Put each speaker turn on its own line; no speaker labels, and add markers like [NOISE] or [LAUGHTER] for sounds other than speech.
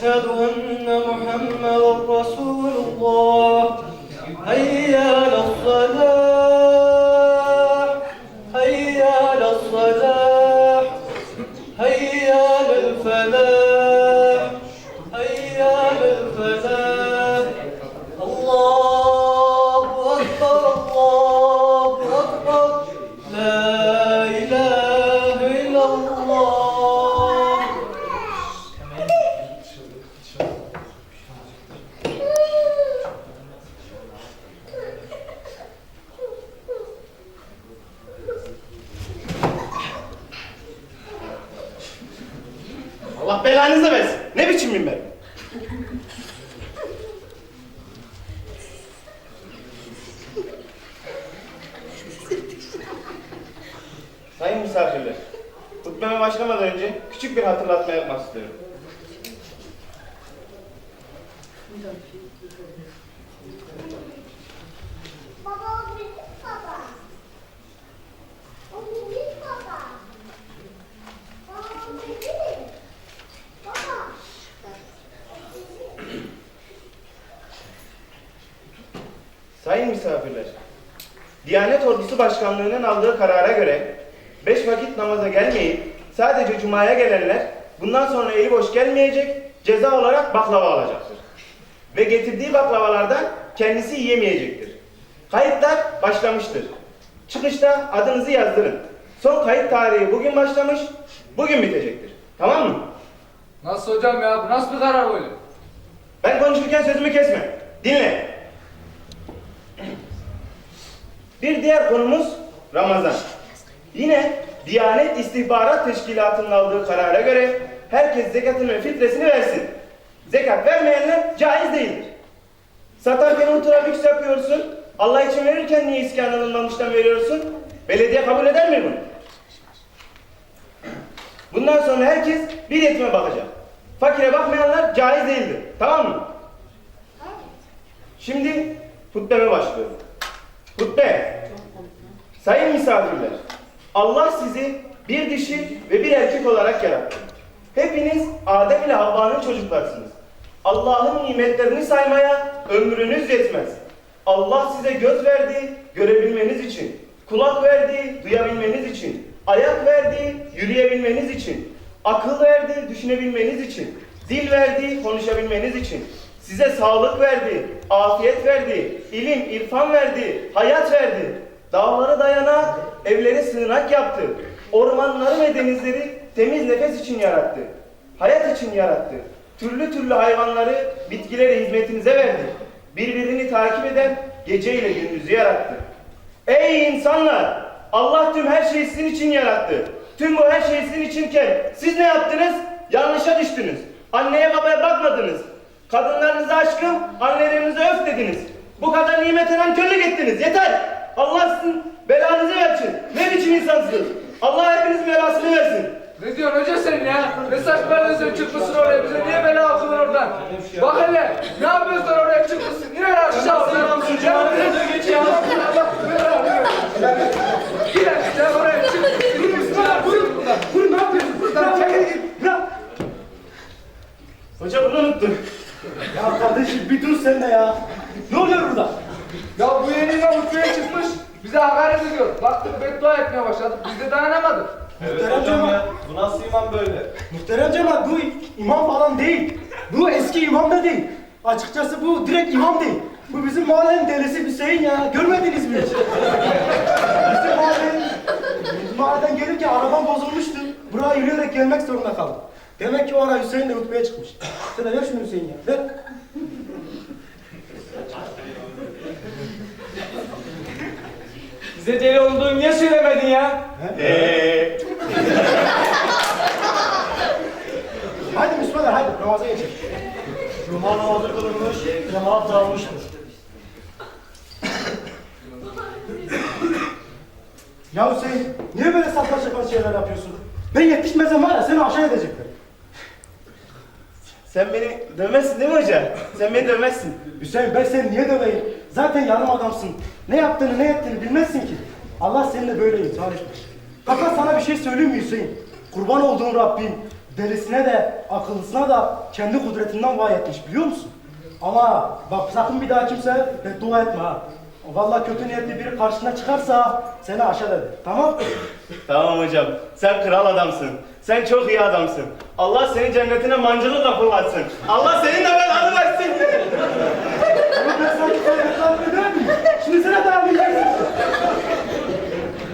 أشهد أن محمد رسول الله. هيا على الصلاح هيا على الصلاح هيا على الفلاح. هيا على الفلاح. الله أكبر الله أكبر. لا إله إلا الله.
Allah belanızı versin. Ne biçim minber? Sayın misafirler, hutbeme başlamadan önce küçük bir hatırlatma yapmak istiyorum.
Baba o baba. O bizim baba. Baba o bizim. Baba.
Sayın misafirler, Diyanet Ordusu Başkanlığı'nın aldığı karara göre beş vakit namaza gelmeyip sadece cumaya gelenler bundan sonra eli boş gelmeyecek, ceza olarak baklava alacaktır. Ve getirdiği baklavalardan kendisi yiyemeyecektir. Kayıtlar başlamıştır. Çıkışta adınızı yazdırın. Son kayıt tarihi bugün başlamış, bugün bitecektir. Tamam mı?
Nasıl hocam ya? Bu nasıl bir karar böyle?
Ben konuşurken sözümü kesme. Dinle. Bir diğer konumuz Ramazan. Yine Diyanet İstihbarat Teşkilatı'nın aldığı karara göre herkes zekatını ve fitresini versin. Zekat vermeyenler caiz değildir. Satarken ultra lüks yapıyorsun. Allah için verirken niye iskan alınmamıştan veriyorsun? Belediye kabul eder mi bunu? Bundan sonra herkes bir yetime bakacak. Fakire bakmayanlar caiz değildir. Tamam mı? Şimdi hutbeme başlıyorum. Hutbe. Sayın misafirler, Allah sizi bir dişi ve bir erkek olarak yarattı. Hepiniz Adem ile Havva'nın çocuklarsınız. Allah'ın nimetlerini saymaya ömrünüz yetmez. Allah size göz verdi, görebilmeniz için. Kulak verdi, duyabilmeniz için. Ayak verdi, yürüyebilmeniz için. Akıl verdi, düşünebilmeniz için. Dil verdi, konuşabilmeniz için. Size sağlık verdi, afiyet verdi, ilim, irfan verdi, hayat verdi. Dağları dayanak, evleri sığınak yaptı. Ormanları ve denizleri temiz nefes için yarattı. Hayat için yarattı. Türlü türlü hayvanları, bitkileri hizmetinize verdi. Birbirini takip eden gece ile gündüzü yarattı. Ey insanlar! Allah tüm her şeyi sizin için yarattı. Tüm bu her şey sizin içinken siz ne yaptınız? Yanlışa düştünüz. Anneye babaya bakmadınız. Kadınlarınıza aşkım, annelerinize öf dediniz. Bu kadar nimete nankörlük ettiniz. Yeter! Allah sizin belanızı versin. Ne biçim insansınız? Allah hepinizin belasını versin.
Ne diyorsun hoca sen ya? Ne saçmalıyorsun çıkmışsın oraya bize niye bela okudun oradan? Bak hele ne yapıyorsun oraya çıkmışsın? Yine aşağı oradan Ya bize geç ya. Gel sen oraya çıkmışsın. Yürü bismillah buyur buradan. Buyur ne yapıyorsun? Buradan çekil git. Bırak.
Hoca bunu unuttum.
Ya kardeşim bir dur sen de ya. Ne oluyor burada?
Ya bu yeni imam hutbeye çıkmış. Bize hakaret ediyor. Baktık beddua etmeye başladık. Biz de dayanamadık.
Muhterem cemaat.
Bu nasıl imam böyle?
Muhterem cemaat bu imam falan değil. Bu eski imam da değil. Açıkçası bu direkt imam değil. Bu bizim mahallenin delisi Hüseyin ya. Görmediniz mi? hiç? bizim mahallenin, bizim mahalleden gelirken arabam bozulmuştu. Buraya yürüyerek gelmek zorunda kaldım. Demek ki o ara Hüseyin de hutbeye çıkmış. Sen de ver şunu Hüseyin ya. Ver.
Bize deli olduğunu niye söylemedin ya?
Eee...
Hadi Müslümanlar hadi namaza geçelim. Cuma namazı kılınmış, cemaat dağılmıştır. ya Hüseyin, niye böyle saçma sapan şeyler yapıyorsun? Ben yetişmezsem var ya seni aşağı edecekler.
Sen beni dövmezsin değil mi hoca? Sen beni dövmezsin.
Hüseyin ben seni niye döveyim? Zaten yarım adamsın. Ne yaptığını ne ettiğini bilmezsin ki. Allah seninle böyle imtihan etmiş. Fakat sana bir şey söyleyeyim mi Hüseyin? Kurban olduğun Rabbim delisine de akıllısına da kendi kudretinden vaat etmiş biliyor musun? Ama bak sakın bir daha kimse beddua etme ha. Vallahi kötü niyetli biri karşına çıkarsa seni aşağı eder. Tamam? [COUGHS]
Tamam hocam. Sen kral adamsın. Sen çok iyi adamsın. Allah seni cennetine mancınıkla fırlatsın. Allah senin de belanı versin.
Ama ben sana bir şey hesap eder miyim? Şimdi sana daha bileceksin. [LAUGHS]